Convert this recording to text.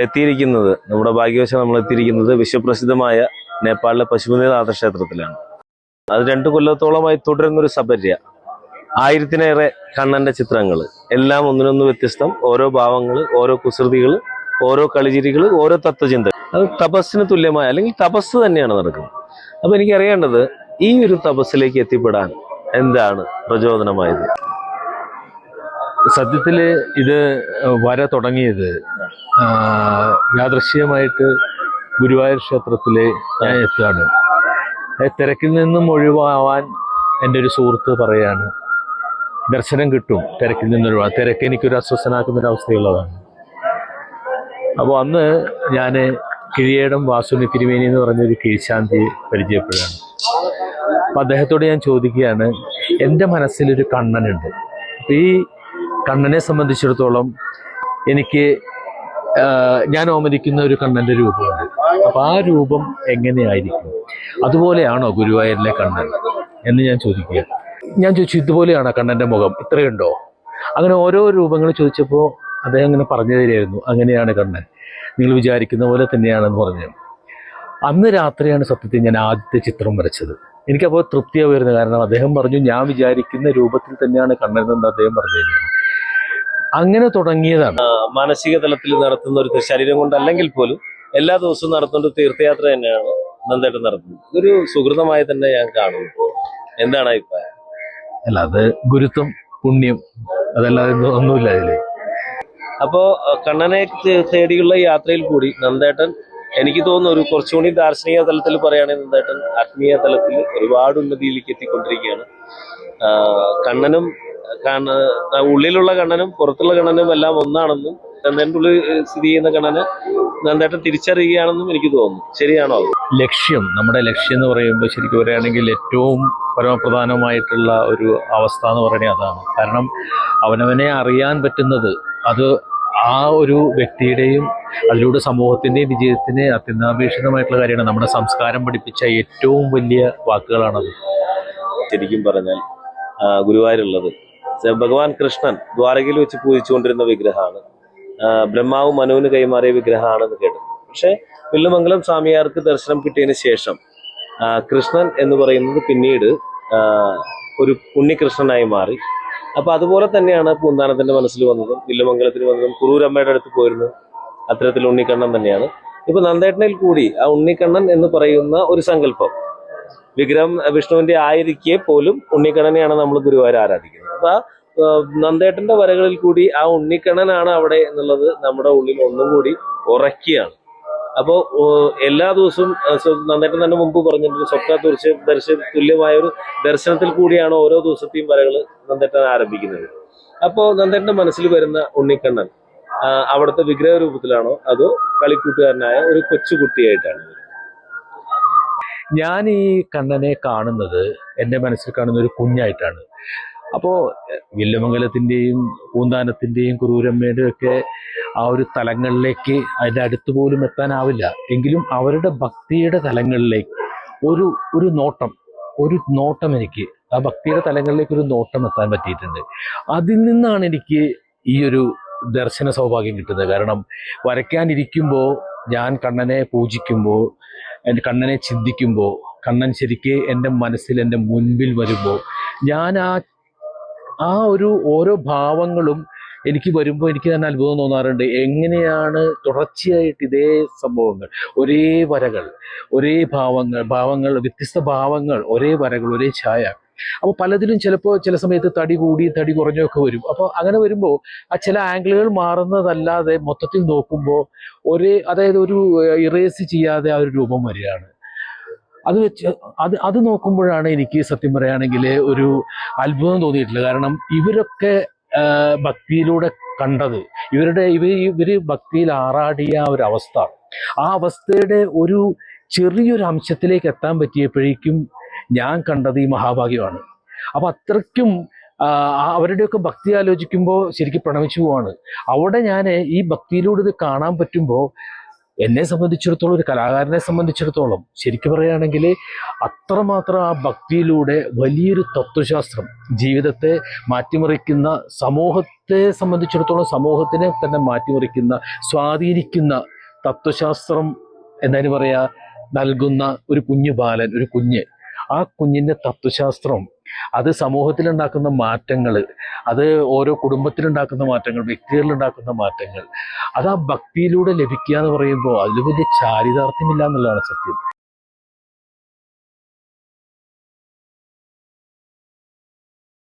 എത്തിയിരിക്കുന്നത് നമ്മുടെ ഭാഗ്യവശം നമ്മൾ എത്തിയിരിക്കുന്നത് വിശ്വപ്രസിദ്ധമായ നേപ്പാളിലെ പശുപതിനാഥ ക്ഷേത്രത്തിലാണ്. അത് രണ്ടു കൊല്ലത്തോളമായി തുടരുന്ന ഒരു സബര്യ. ആയിരത്തിനേറെ കണ്ണന്റെ ചിത്രങ്ങൾ എല്ലാം ഒന്നിനൊന്ന് വ്യത്യസ്തം. ഓരോ ഭാവങ്ങൾ ഓരോ കുസൃതികൾ ഓരോ കളിചിരികൾ ഓരോ തത്വചിന്തകൾ അത് തപസ്സിന് തുല്യമായ അല്ലെങ്കിൽ തപസ് തന്നെയാണ് നടക്കുന്നത്. അപ്പൊ എനിക്കറിയേണ്ടത് ഈ ഒരു തപസ്സിലേക്ക് എത്തിപ്പെടാൻ എന്താണ് പ്രചോദനമായത്? സത്യത്തിൽ ഇത് വര തുടങ്ങിയത് യാദൃശ്യമായിട്ട് ഗുരുവായൂർ ക്ഷേത്രത്തിൽ ഞാൻ എത്തുകയാണ് തിരക്കിൽ നിന്നും ഒഴിവാവാൻ എന്റെ ഒരു സുഹൃത്ത് പറയാണ് ദർശനം കിട്ടും തിരക്കിൽ നിന്നും ഒഴിവാ തിരക്ക് എനിക്കൊരു അസ്വസ്ഥനാക്കുന്ന ഒരു അവസ്ഥയുള്ളതാണ് അപ്പോൾ അന്ന് ഞാൻ കിഴിയേടം വാസുനി തിരുമേനി എന്ന് പറഞ്ഞൊരു കീഴ്ശാന്തി പരിചയപ്പെടുകയാണ്. അപ്പം അദ്ദേഹത്തോട് ഞാൻ ചോദിക്കുകയാണ് എന്റെ മനസ്സിലൊരു കണ്ണനുണ്ട്. അപ്പം ഈ കണ്ണനെ സംബന്ധിച്ചിടത്തോളം എനിക്ക് ഞാൻ ഓമനിക്കുന്ന ഒരു കണ്ണന്റെ രൂപമുണ്ട്. അപ്പം ആ രൂപം എങ്ങനെയായിരിക്കും? അതുപോലെയാണോ ഗുരുവായൂരിലെ കണ്ണൻ എന്ന് ഞാൻ ചോദിക്കുക. ഞാൻ ചോദിച്ചു ഇതുപോലെയാണോ കണ്ണന്റെ മുഖം? ഇത്രയുണ്ടോ? അങ്ങനെ ഓരോ രൂപങ്ങൾ ചോദിച്ചപ്പോൾ അദ്ദേഹം അങ്ങനെ പറഞ്ഞു തരികയായിരുന്നു അങ്ങനെയാണ് കണ്ണൻ. നിങ്ങൾ വിചാരിക്കുന്ന പോലെ തന്നെയാണെന്ന് പറഞ്ഞു. അന്ന് രാത്രിയാണ് സത്യത്തിൽ ഞാൻ ആദ്യത്തെ ചിത്രം വരച്ചത്. എനിക്കപ്പോൾ തൃപ്തിയായി വരുന്നത് കാരണം അദ്ദേഹം പറഞ്ഞു ഞാൻ വിചാരിക്കുന്ന രൂപത്തിൽ തന്നെയാണ് കണ്ണൻ എന്ന് അദ്ദേഹം പറഞ്ഞു അങ്ങനെ തുടങ്ങിയതാണ്. മാനസിക തലത്തിൽ നടത്തുന്ന ഒരു ശരീരം കൊണ്ടല്ലെങ്കിൽ പോലും എല്ലാ ദിവസവും നടത്തുന്ന ഒരു തീർത്ഥയാത്ര തന്നെയാണ് നന്ദേട്ടൻ നടത്തുന്നത്. ഒരു സുഹൃതമായി തന്നെ ഞാൻ കാണുന്നു എന്താണ് അഭിപ്രായം? അല്ല അത് ഗുരുത്വം പുണ്യം അതല്ലാതെ ഒന്നും- ഒന്നുമില്ല അതിൽ. അപ്പോ കണ്ണനെ തേടിയുള്ള യാത്രയിൽ കൂടി നന്ദേട്ടൻ എനിക്ക് തോന്നുന്നു ഒരു കുറച്ചുകൂടി ദാർശനിക തലത്തിൽ പറയുകയാണെങ്കിൽ നന്ദേട്ടൻ ആത്മീയ തലത്തിൽ ഒരുപാട് ഉന്നതിയിലേക്ക് എത്തിക്കൊണ്ടിരിക്കുകയാണ്. കണ്ണനും കണ്ണ ഉള്ളിലുള്ള കണ്ണനും പുറത്തുള്ള കണ്ണനും എല്ലാം ഒന്നാണെന്നും നന്ദേട്ടന്റെ ഉള്ളിൽ സ്ഥിതി ചെയ്യുന്ന കണ്ണന് നന്ദേട്ടൻ തിരിച്ചറിയുകയാണെന്നും എനിക്ക് തോന്നുന്നു. ശരിയാണോ അത്? ലക്ഷ്യം. നമ്മുടെ ലക്ഷ്യം എന്ന് പറയുമ്പോൾ ശരിക്കും പറയുകയാണെങ്കിൽ ഏറ്റവും പരമപ്രധാനമായിട്ടുള്ള ഒരു അവസ്ഥ എന്ന് പറയുന്നത് അതാണ്. കാരണം അവനവനെ അറിയാൻ പറ്റുന്നത് അത് ആ ഒരു വ്യക്തിയുടെയും അതിലൂടെ സമൂഹത്തിന്റെയും വിജയത്തിന് അത്യന്താപേക്ഷിതമായിട്ടുള്ള കാര്യമാണ്. നമ്മുടെ സംസ്കാരം പഠിപ്പിച്ച ഏറ്റവും വലിയ വാക്കുകളാണത്. ശരിക്കും പറഞ്ഞാൽ ഗുരുവായൂരുള്ളത് ഭഗവാൻ കൃഷ്ണൻ ദ്വാരകയിൽ വെച്ച് പൂജിച്ചുകൊണ്ടിരുന്ന വിഗ്രഹമാണ്. ബ്രഹ്മാവ് മനുവിന് കൈമാറിയ വിഗ്രഹമാണെന്ന് കേട്ടു പക്ഷെ വില്ലുമംഗലം സ്വാമിയാർക്ക് ദർശനം കിട്ടിയതിന് ശേഷം കൃഷ്ണൻ എന്ന് പറയുന്നത് പിന്നീട് ഒരു ഉണ്ണികൃഷ്ണനായി മാറി. അപ്പൊ അതുപോലെ തന്നെയാണ് പൂന്താനത്തിന്റെ മനസ്സിൽ വന്നതും വില്ലുമംഗലത്തിന് വന്നതും കുറൂരമ്മയുടെ അടുത്ത് പോയിരുന്നു. അത്തരത്തിൽ ഉണ്ണിക്കണ്ണൻ തന്നെയാണ്. ഇപ്പൊ നന്ദേട്ടനിൽ കൂടി ആ ഉണ്ണിക്കണ്ണൻ എന്ന് പറയുന്ന ഒരു സങ്കല്പം വിഗ്രഹം വിഷ്ണുവിന്റെ ആയിരിക്കെ പോലും ഉണ്ണിക്കണ്ണനെയാണ് നമ്മൾ ഗുരുവായൂർ ആരാധിക്കുന്നത്. അപ്പൊ നന്ദേട്ടന്റെ വരകളിൽ കൂടി ആ ഉണ്ണിക്കണ്ണനാണ് അവിടെ എന്നുള്ളത് നമ്മുടെ ഉള്ളിൽ ഒന്നും കൂടി ഉറക്കുകയാണ് അപ്പോ എല്ലാ ദിവസവും നന്ദേട്ടൻ തന്നെ മുമ്പ് പറഞ്ഞിട്ടുണ്ട് സ്വപ്ന ദർശ ദർശന തുല്യമായ ഒരു ദർശനത്തിൽ കൂടിയാണ് ഓരോ ദിവസത്തെയും വരകൾ നന്ദേട്ടൻ ആരംഭിക്കുന്നത്. അപ്പോ നന്ദേട്ടന്റെ മനസ്സിൽ വരുന്ന ഉണ്ണിക്കണ്ണൻ അവിടുത്തെ വിഗ്രഹ രൂപത്തിലാണോ അതോ കളിക്കൂട്ടുകാരനായ ഒരു കൊച്ചുകുട്ടിയായിട്ടാണ് ഞാൻ ഈ കണ്ണനെ കാണുന്നത് എന്റെ മനസ്സിൽ കാണുന്ന ഒരു കുഞ്ഞായിട്ടാണ്. അപ്പോൾ വില്ലുമംഗലത്തിന്റെയും പൂന്താനത്തിന്റെയും കുറൂരമ്മയുടെയും ഒക്കെ ആ ഒരു തലങ്ങളിലേക്ക് അതിന്റെ അടുത്ത് പോലും എത്താനാവില്ല. എങ്കിലും അവരുടെ ഭക്തിയുടെ തലങ്ങളിലേക്ക് ഒരു ഒരു നോട്ടം ഒരു നോട്ടം എനിക്ക് ആ ഭക്തിയുടെ തലങ്ങളിലേക്ക് ഒരു നോട്ടം എത്താൻ പറ്റിയിട്ടുണ്ട്. അതിൽ നിന്നാണ് എനിക്ക് ഈ ഒരു ദർശന സൗഭാഗ്യം കിട്ടുന്നത്. കാരണം വരയ്ക്കാനിരിക്കുമ്പോൾ ഞാൻ കണ്ണനെ പൂജിക്കുമ്പോൾ എന്റെ കണ്ണനെ ചിന്തിക്കുമ്പോൾ കണ്ണൻ ശരിക്ക് എന്റെ മനസ്സിൽ എന്റെ മുൻപിൽ വരുമ്പോൾ ഞാൻ ആ ആ ഒരു ഓരോ ഭാവങ്ങളും എനിക്ക് വരുമ്പോൾ എനിക്ക് തന്നെ അത്ഭുതം തോന്നാറുണ്ട്. എങ്ങനെയാണ് തുടർച്ചയായിട്ട് ഇതേ സംഭവങ്ങൾ ഒരേ വരകൾ ഒരേ ഭാവങ്ങൾ ഭാവങ്ങൾ വ്യത്യസ്ത ഭാവങ്ങൾ ഒരേ വരകൾ ഒരേ ഛായ അപ്പോൾ പലതിലും ചിലപ്പോൾ ചില സമയത്ത് തടി കൂടി തടി കുറഞ്ഞൊക്കെ വരും. അപ്പോൾ അങ്ങനെ വരുമ്പോൾ ആ ചില ആംഗിളുകൾ മാറുന്നതല്ലാതെ മൊത്തത്തിൽ നോക്കുമ്പോൾ ഒരേ അതായത് ഒരു ഇറേസ് ചെയ്യാതെ ആ ഒരു രൂപം വരികയാണ്. അത് വെച്ച് അത് അത് നോക്കുമ്പോഴാണ് എനിക്ക് സത്യം പറയുകയാണെങ്കിൽ ഒരു അത്ഭുതം തോന്നിയിട്ടുള്ളത്. കാരണം ഇവരൊക്കെ ഭക്തിയിലൂടെ കണ്ടത് ഇവരുടെ ഇവർ ഇവർ ഭക്തിയിൽ ആറാടിയ ഒരു അവസ്ഥ. ആ അവസ്ഥയുടെ ഒരു ചെറിയൊരു അംശത്തിലേക്ക് എത്താൻ പറ്റിയപ്പോഴേക്കും ഞാൻ കണ്ടത് ഈ മഹാഭാഗ്യമാണ്. അപ്പൊ അത്രയ്ക്കും അവരുടെയൊക്കെ ഭക്തി ആലോചിക്കുമ്പോൾ ശരിക്കും പ്രണമിച്ചു പോവാണ്. അവിടെ ഞാൻ ഈ ഭക്തിയിലൂടെ ഇത് കാണാൻ പറ്റുമ്പോൾ എന്നെ സംബന്ധിച്ചിടത്തോളം ഒരു കലാകാരനെ സംബന്ധിച്ചിടത്തോളം ശരിക്കും പറയുകയാണെങ്കിൽ അത്രമാത്രം ആ ഭക്തിയിലൂടെ വലിയൊരു തത്വശാസ്ത്രം ജീവിതത്തെ മാറ്റിമറിക്കുന്ന സമൂഹത്തെ സംബന്ധിച്ചിടത്തോളം സമൂഹത്തിനെ തന്നെ മാറ്റിമറിക്കുന്ന സ്വാധീനിക്കുന്ന തത്വശാസ്ത്രം എന്നതിന് പറയാ നൽകുന്ന ഒരു കുഞ്ഞു ബാലൻ ഒരു കുഞ്ഞ് ആ കുഞ്ഞിന്റെ തത്വശാസ്ത്രം അത് സമൂഹത്തിലുണ്ടാക്കുന്ന മാറ്റങ്ങൾ അത് ഓരോ കുടുംബത്തിലുണ്ടാക്കുന്ന മാറ്റങ്ങൾ വ്യക്തികളിലുണ്ടാക്കുന്ന മാറ്റങ്ങൾ അത് ആ ഭക്തിയിലൂടെ ലഭിക്കുക എന്ന് പറയുമ്പോൾ അതിൽ വലിയ ചാരിതാർത്ഥ്യമില്ല എന്നുള്ളതാണ് സത്യം.